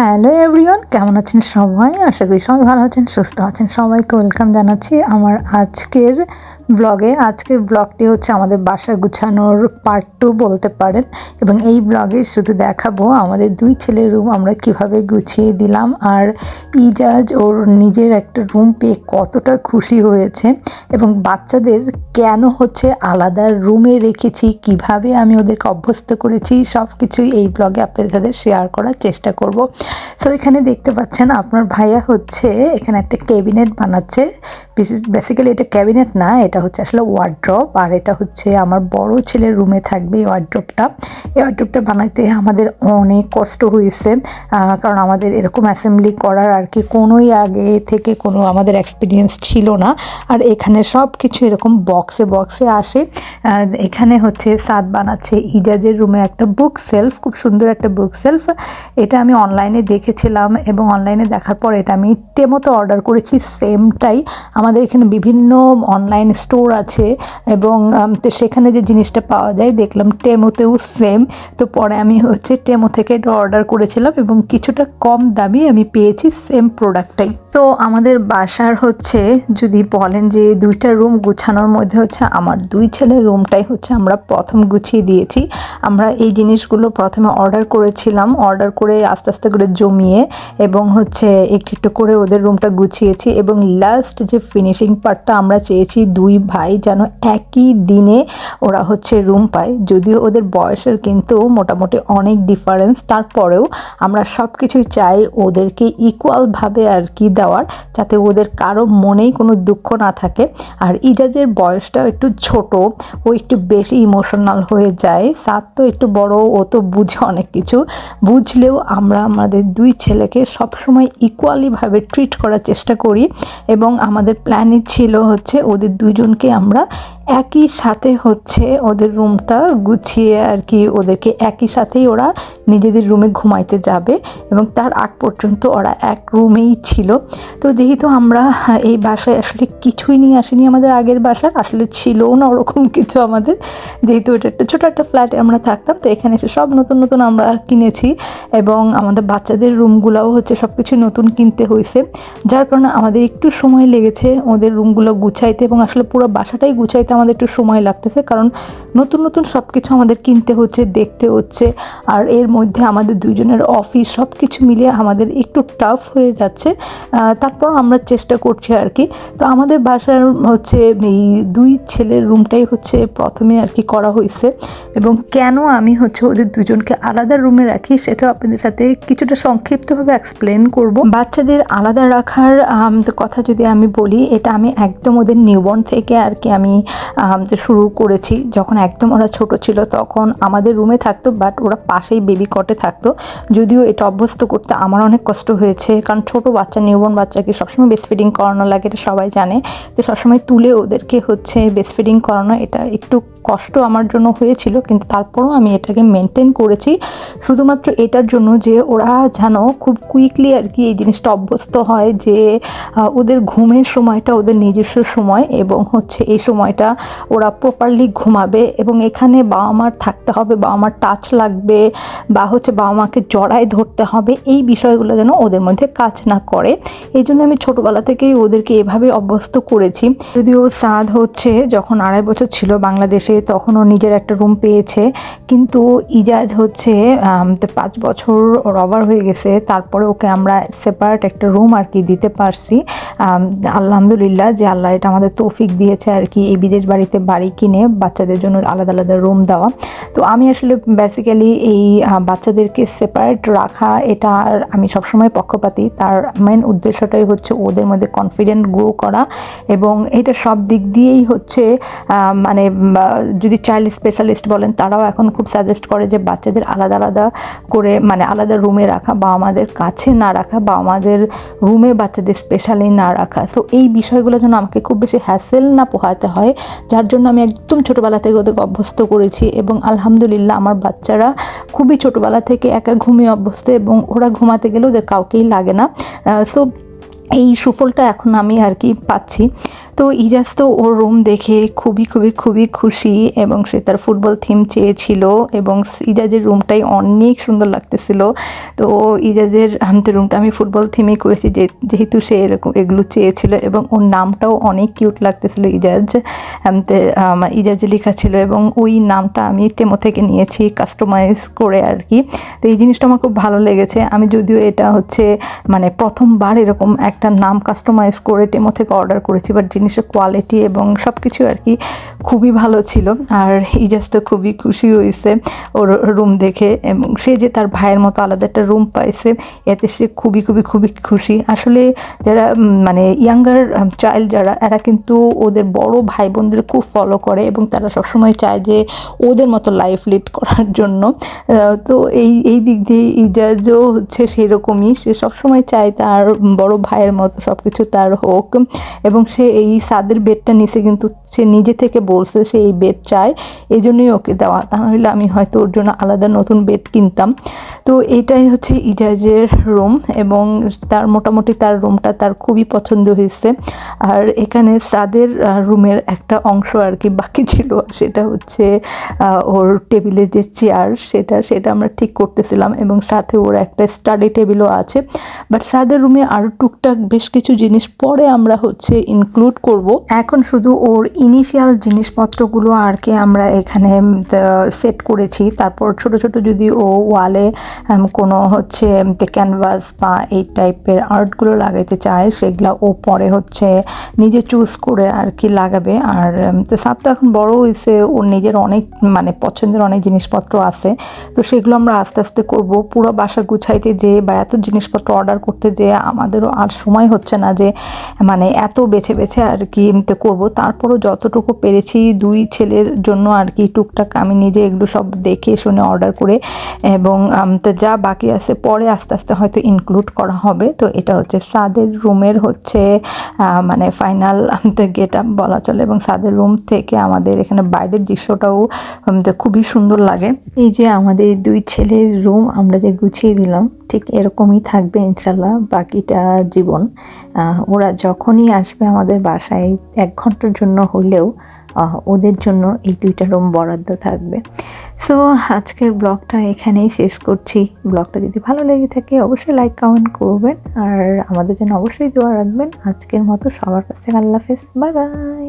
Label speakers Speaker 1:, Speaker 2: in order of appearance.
Speaker 1: Hello everyone, কেমন আছেন সবাই? আশা করি সবাই ভালো আছেন, সুস্থ আছেন। সবাইকে ওয়েলকাম জানাচ্ছি আমার আজকের ব্লগে। আজকের ব্লগটি হচ্ছে আমাদের বাসা গুছানোর পার্ট টু বলতে পারেন। এবং এই ব্লগে শুধু দেখাবো আমাদের দুই ছেলের রুম আমরা কীভাবে গুছিয়ে দিলাম আর ইজাজ ওর নিজের একটা রুম পেয়ে কতটা খুশি হয়েছে এবং বাচ্চাদের কেন হচ্ছে আলাদা রুমে রেখেছি, কীভাবে আমি ওদেরকে অভ্যস্ত করেছি সব কিছুই এই ব্লগে আপনাদের সাথে শেয়ার করার চেষ্টা করব। সো এখানে দেখতে পাচ্ছেন আপনার ভাইয়া হচ্ছে এখানে একটা ক্যাবিনেট বানাচ্ছে। বেসিক্যালি এটা ক্যাবিনেট না, এটা হচ্ছে আসলে ওয়ার্ড্রপ আর এটা হচ্ছে আমার বড় ছেলের রুমে থাকবে এই ওয়ার্ড্রপটা এই ওয়ার্ড্রপটা বানাতে আমাদের অনেক কষ্ট হয়েছে কারণ আমাদের এরকম অ্যাসেম্বলি করার আর কি কোনোই আগে থেকে কোনো আমাদের এক্সপিরিয়েন্স ছিল না। আর এখানে সব কিছু এরকম বক্সে বক্সে আসে। এখানে হচ্ছে সাদ বানাচ্ছে ইজাজের রুমে একটা বুক সেলফ খুব সুন্দর একটা বুক সেলফ এটা আমি অনলাইনে দেখেছিলাম এবং অনলাইনে দেখার পর এটা আমি টেমোতে অর্ডার করেছি সেমটাই আমাদের এখানে বিভিন্ন অনলাইন স্টোর আছে এবং তো সেখানে যে জিনিসটা পাওয়া যায়, দেখলাম টেমোতেও সেম তো পরে আমি হচ্ছে টেমো থেকে এটা অর্ডার করেছিলাম এবং কিছুটা কম দামে আমি পেয়েছি সেম প্রোডাক্টটাই তো আমাদের বাসার হচ্ছে, যদি বলেন যে দুইটা রুম গুছানোর মধ্যে হচ্ছে আমার দুই ছেলের রুমটাই হচ্ছে আমরা প্রথম গুছিয়ে দিয়েছি। আমরা এই জিনিসগুলো প্রথমে অর্ডার করেছিলাম। অর্ডার করে আস্তে আস্তে করে জমিয়ে এবং হচ্ছে একটু একটু করে ওদের রুমটা গুছিয়েছি এবং লাস্ট যে ফিনিশিং পার্টটা আমরা চেয়েছি দুই ভাই যেন একই দিনে ওরা হচ্ছে রুম পায়। যদিও ওদের বয়সের কিন্তু মোটামুটি অনেক ডিফারেন্স তারপরেও আমরা সব কিছুই চাই ওদেরকে ইকুয়ালভাবে আর কি দেওয়ার, যাতে ওদের কারও মনেই কোনো দুঃখ না থাকে। আর ইজাজের বয়সটা একটু ছোট, ও একটু বেশি ইমোশনাল হয়ে যায়, সাত তো একটু বড়, ও তো বুঝে অনেক কিছু। বুঝলেও আমরা আমাদের দুই ছেলেকে সবসময় ইকুয়ালিভাবে ট্রিট করার চেষ্টা করি এবং আমাদের প্ল্যানই ছিল হচ্ছে ওদের দুজনকে আমরা একই সাথে হচ্ছে ওদের রুমটা গুছিয়ে আর কি ওদেরকে একই সাথেই ওরা নিজেদের রুমে ঘুমাইতে যাবে এবং তার আগ পর্যন্ত ওরা এক রুমেই ছিল। তো যেহেতু আমরা এই বাসায় আসলে কিছুই নিয়ে আসিনি আমাদের আগের বাসার, আসলে ছিলও না ওরকম কিছু আমাদের। যেহেতু এটা একটা ছোটো একটা ফ্ল্যাটে আমরা থাকতাম, তো এখানে এসে সব নতুন নতুন আমরা কিনেছি এবং আমাদের বাচ্চাদের রুমগুলোও হচ্ছে সব কিছু নতুন কিনতে হয়েছে যার কারণে আমাদের একটু সময় লেগেছে ওদের রুমগুলো গুছাইতে এবং আসলে পুরো বাসাটাই গুছাইতে আমাদের একটু সময় লাগতেছে, কারণ নতুন নতুন সব কিছু আমাদের কিনতে হচ্ছে, দেখতে হচ্ছে, আর এর মধ্যে আমাদের দুজনের অফিস সব কিছু মিলিয়ে আমাদের একটু টাফ হয়ে যাচ্ছে তারপর আমরা চেষ্টা করছি আর কি। তো আমাদের বাসার হচ্ছে এই দুই ছেলের রুমটাই হচ্ছে প্রথমে আর কি করা হয়েছে, এবং কেন আমি হচ্ছে ওদের দুজনকে আলাদা রুমে রাখি সেটা আপনাদের সাথে কিছুটা সংক্ষিপ্তভাবে এক্সপ্লেন করব। বাচ্চাদের আলাদা রাখার কথা যদি আমি বলি, এটা আমি একদম ওদের নিউবর্ন থেকে আর কি আমি শুরু করেছি, যখন একদম ওরা ছোট ছিল তখন আমাদের রুমে থাকতো বাট ওরা পাশেই বেবি কটে থাকতো। যদিও এটা অভ্যস্ত করতে আমার অনেক কষ্ট হয়েছে, কারণ ছোটো বাচ্চা নিউবর্ন বাচ্চাকে সবসময় বেস্ট ফিডিং করানো লাগে, এটা সবাই জানে। তো সবসময় তুলে ওদেরকে হচ্ছে বেস্ট ফিডিং করানো, এটা একটু কষ্ট আমার জন্য হয়েছিল, কিন্তু তারপরেও আমি এটাকে মেনটেন করেছি। শুধুমাত্র এটার জন্য যে ওরা যেন খুব কুইকলি আর কি এই জিনিসটা অভ্যস্ত হয় যে ওদের ঘুমের সময়টা ওদের নিজস্ব সময় এবং হচ্ছে এই সময়টা ওরা প্রপারলি ঘুমাবে এবং এখানে বাবা মার থাকতে হবে, বাবা মার টাচ লাগবে বা হচ্ছে বাবা মাকে জড়ায় ধরতে হবে, এই বিষয়গুলো যেন ওদের মধ্যে কাজ না করে। এই জন্য আমি ছোটোবেলা থেকেই ওদেরকে এভাবে অভ্যস্ত করেছি। যদিও সাদ হচ্ছে যখন আড়াই বছর ছিল বাংলাদেশে তখন ও নিজের একটা রুম পেয়েছে। কিন্তু ইজাজ হচ্ছে পাঁচ বছর রবার হয়ে গেছে। তারপরে ওকে আমরা সেপারেট একটা রুম আর কি দিতে পারছি। আলহামদুলিল্লাহ যে আল্লাহ এটা আমাদের তৌফিক দিয়েছে আর কি, এই বিদেশ বাড়িতে বাড়ি কিনে বাচ্চাদের জন্য আলাদা আলাদা রুম দেওয়া। তো আমি আসলে বেসিক্যালি এই বাচ্চাদেরকে সেপারেট রাখা, এটা আর আমি সবসময় পক্ষপাতি। তার মেন উদ্দেশ্যটাই হচ্ছে ওদের মধ্যে কনফিডেন্ট গ্রো করা এবং এটা সব দিক দিয়েই হচ্ছে মানে যদি চাইল্ড স্পেশালিস্ট বলেন, তারাও এখন খুব সাজেস্ট করে যে বাচ্চাদের আলাদা আলাদা করে মানে আলাদা রুমে রাখা বা আমাদের কাছে না রাখা বা আমাদের রুমে বাচ্চাদের স্পেশালি না রাখা সো এই বিষয়গুলো যেন আমাকে খুব বেশি হ্যাসেল না পোহাতে হয়, যার জন্য আমি একদম ছোটোবেলা থেকে ওদেরকে অভ্যস্ত করেছি এবং আলহামদুলিল্লাহ আমার বাচ্চারা খুবই ছোটোবেলা থেকে একা ঘুমিয়ে অভ্যস্ত এবং ওরা ঘুমাতে গেলে ওদের কাউকেই লাগে না। সো এই সুফলটা এখন আমি আর কি পাচ্ছি। তো ইজাজ তো ওর রুম দেখে খুবই খুবই খুবই খুশি এবং সে তার ফুটবল থিম চেয়েছিল এবং ইজাজের রুমটাই অনেক সুন্দর লাগতেছিল। তো ইজাজের রুমটা আমি ফুটবল থিমে করেছি যেহেতু সে এরকম এগুলো চেয়েছিল এবং ওর নামটাও অনেক কিউট লাগতেছিল ইজাজ আমার ইজাজে লেখা ছিল এবং ওই নামটা আমি টেমো থেকে নিয়েছি কাস্টমাইজ করে আর কি। তো এই জিনিসটা আমার খুব ভালো লেগেছে। আমি যদিও এটা হচ্ছে মানে প্রথমবার এরকম একটা নাম কাস্টমাইজ করে টেমো থেকে অর্ডার করেছি বাট জিনিসের কোয়ালিটি এবং সব কিছু আর কি খুবই ভালো ছিল। আর ইজাজ তো খুবই খুশি হয়েছে ওর রুম দেখে এবং সে যে তার ভাইয়ের মতো আলাদা একটা রুম পাইছে, এতে সে খুবই খুবই খুবই খুশি। আসলে যারা মানে ইয়াঙ্গার চাইল্ড যারা, এরা কিন্তু ওদের বড় ভাই বোনদের খুব ফলো করে এবং তারা সবসময় চায় যে ওদের মতো লাইফ লিড করার জন্য। তো এই এই দিক দিয়ে ইজাজও হচ্ছে সেরকমই। সে সবসময় চায় তার বড় ভাইয়ের মতো সব কিছু তার হোক এবং সে এই সাদের বেডটা নিচে কিন্তু সে নিজে থেকে বলছে সে এই বেড চায় এই জন্যই ওকে দেওয়া। তা নাহলে আমি হয়তো ওর জন্য আলাদা নতুন বেড কিনতাম। তো এটাই হচ্ছে ইজাজের রুম এবং তার মোটামুটি তার রুমটা তার খুবই পছন্দ হয়েছে। আর এখানে সাদের রুমের একটা অংশ আর কি বাকি ছিল, সেটা হচ্ছে ওর টেবিলের যে চেয়ার সেটা সেটা আমরা ঠিক করতেছিলাম এবং সাথে ওর একটা স্টাডি টেবিলও আছে। বাট সাদের রুমে আরও টুকটাক বেশ কিছু জিনিস পরে আমরা হচ্ছে ইনক্লুড করব। এখন শুধু ওর ইনিশিয়াল জিনিসপত্রগুলো আর কি আমরা এখানে সেট করেছি। তারপর ছোট ছোট যদি ও ওয়ালে কোনো হচ্ছে ক্যানভাস বা এই টাইপের আর্টগুলো লাগাইতে চায়, সেগুলো ও পরে হচ্ছে নিজে চুজ করে আর কি লাগাবে। আর সাত তো এখন বড় হয়েছে ওর নিজের অনেক মানে পছন্দের অনেক জিনিসপত্র আছে। তো সেগুলো আমরা আস্তে আস্তে করব। পুরো বাসা গুছাইতে যে বা এত জিনিসপত্র অর্ডার করতে যে আমাদেরও আর সময় হচ্ছে না যে মানে এত বেছে বেছে আর কি তো করব। তারপরও যতটুকু পেরেছি দুই ছেলের জন্য আর কি টুকটাক আমি নিজে এগুলো সব দেখে শুনে অর্ডার করে এবং যা বাকি আছে পরে আস্তে আস্তে হয়তো ইনক্লুড করা হবে। তো এটা হচ্ছে সাদের রুমের হচ্ছে মানে ফাইনাল গেট আপ বলা চলে এবং সাদের রুম থেকে আমাদের এখানে বাইরের দৃশ্যটাও খুবই সুন্দর লাগে। এই যে আমাদের দুই ছেলের রুম আমরা যে গুছিয়ে দিলাম, ঠিক এরকমই থাকবে ইনশাল্লাহ বাকিটা জীবন। ওরা যখনই আসবে আমাদের বাসায় এক ঘণ্টার জন্য হলেও ওদের জন্য এই দুইটা রুম বরাদ্দ থাকবে। সো আজকের ব্লগটা এখানেই শেষ করছি। ব্লগটা যদি ভালো লেগে থাকে, অবশ্যই লাইক কমেন্ট করবেন। আর আমাদের জন্য অবশ্যই দোয়া রাখবেন। আজকের মতো সবার কাছে আল্লাহ হাফেজ। Bye bye